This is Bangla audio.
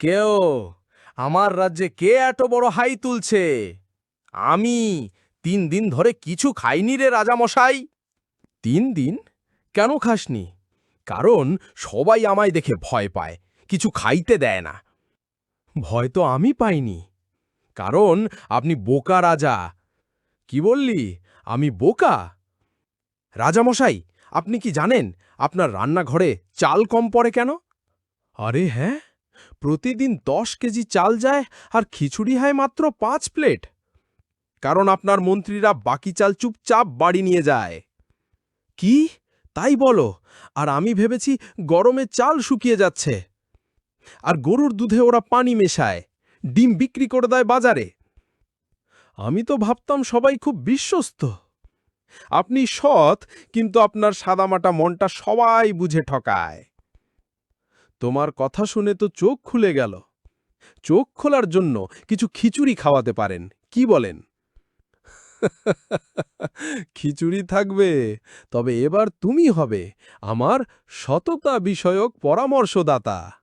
কেও আমার রাজ্যে কে এত বড় হাই তুলছে? আমি তিন দিন ধরে কিছু খাইনি রে রাজামশাই। তিন দিন? কেন খাসনি? কারণ সবাই আমায় দেখে ভয় পায়, কিছু খাইতে দেয় না। ভয় তো আমি পাইনি। কারণ আপনি বোকা রাজা। কি বললি? আমি বোকা? রাজামশাই, আপনি কি জানেন আপনার রান্নাঘরে চাল কম পড়ে কেন? আরে হ্যাঁ প্রতিদিন দশ কেজি চাল যায় আর খিচুড়ি হয় মাত্র পাঁচ প্লেট। কারণ আপনার মন্ত্রীরা বাকি চাল চুপচাপ বাড়ি নিয়ে যায়। কি? তাই বলো? আর আমি ভেবেছি গরমে চাল শুকিয়ে যাচ্ছে। আর গরুর দুধে ওরা পানি মেশায়, ডিম বিক্রি করে দেয় বাজারে। আমি তো ভাবতাম সবাই খুব বিশ্বস্ত। আপনি সৎ, কিন্তু আপনার সাদামাটা মনটা সবাই বুঝে ঠকায়। তোমার কথা শুনে তো চোখ খুলে গেল। চোখ খোলার জন্য কিছু খিচুড়ি খাওয়াতে পারেন, কি বলেন? খিচুড়ি থাকবে, তবে এবার তুমি হবে আমার সততা বিষয়ক পরামর্শদাতা।